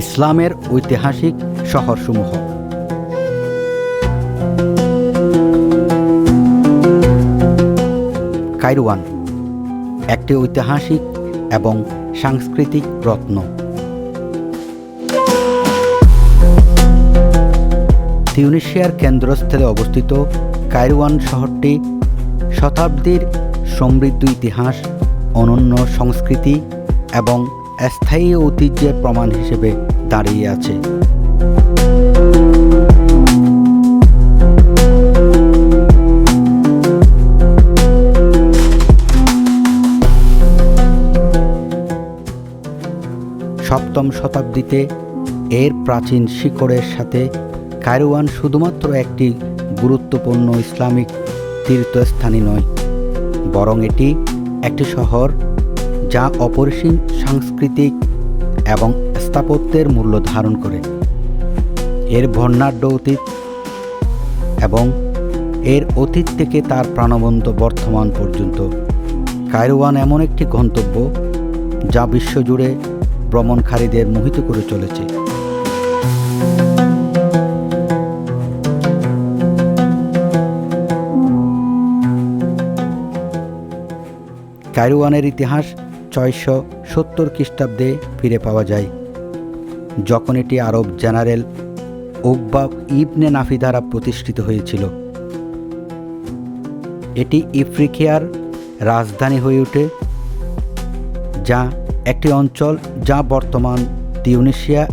ইসলামের ঐতিহাসিক শহরসমূহ। কাইরওয়ান, একটি ঐতিহাসিক এবং সাংস্কৃতিক রত্ন। তিউনিশিয়ার কেন্দ্রস্থলে অবস্থিত কাইরওয়ান শহরটি শতাব্দীর সমৃদ্ধ ইতিহাস, অনন্য সংস্কৃতি এবং স্থায়ী ঐতিহ্যের প্রমাণ হিসেবে দাঁড়িয়ে আছে। সপ্তম শতাব্দীতে এর প্রাচীন শিকড়ের সাথে কায়রোয়ান শুধুমাত্র একটি গুরুত্বপূর্ণ ইসলামিক তীর্থস্থানই নয়, বরং এটি একটি শহর যা অপরিসীম সাংস্কৃতিক এবং স্থাপত্যের মূল্য ধারণ করে। এর বর্ণাঢ্য অতীত এবং এর অতীত থেকে তার প্রাণবন্ত বর্তমান পর্যন্ত। কায়রোয়ান এমন একটি গন্তব্য যা বিশ্বজুড়ে ভ্রমণকারীদের মোহিত করে চলেছে। কায়রোয়ানের ইতিহাস ছয়শো সত্তর খ্রিস্টাব্দে ফিরে পাওয়া যায়। যখন এটি Arab general Uqba ibn Nafi দ্বারা প্রতিষ্ঠিত হয়েছিল। এটি ইফ্রিকিয়ার রাজধানী হয়ে ওঠে, যা একটি অঞ্চল যা বর্তমান তিউনিশিয়া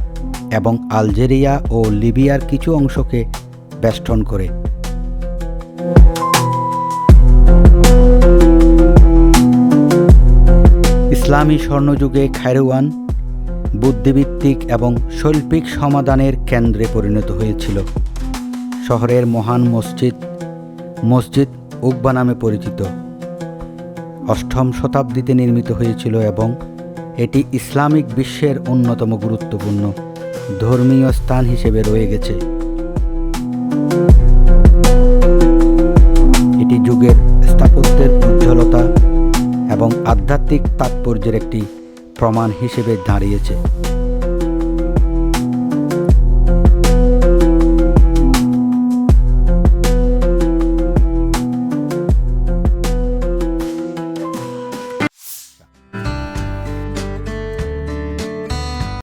এবং আলজেরিয়া ও লিবিয়ার কিছু অংশকে বেষ্টন করে। ইসলামী স্বর্ণযুগে খায়রওয়ান বুদ্ধিভিত্তিক এবং শৈল্পিক সমাধানের কেন্দ্রে পরিণত হয়েছিল। শহরের মহান মসজিদ মসজিদ উকবা নামে পরিচিত। অষ্টম শতাব্দীতে নির্মিত হয়েছিল এবং এটি ইসলামিক বিশ্বের অন্যতম গুরুত্বপূর্ণ ধর্মীয় স্থান হিসেবে রয়ে গেছে। এটি যুগের স্থাপত্যের উজ্জ্বলতা এবং আধ্যাত্মিক তাৎপর্যের একটি প্রমাণ হিসেবে দাঁড়িয়েছে।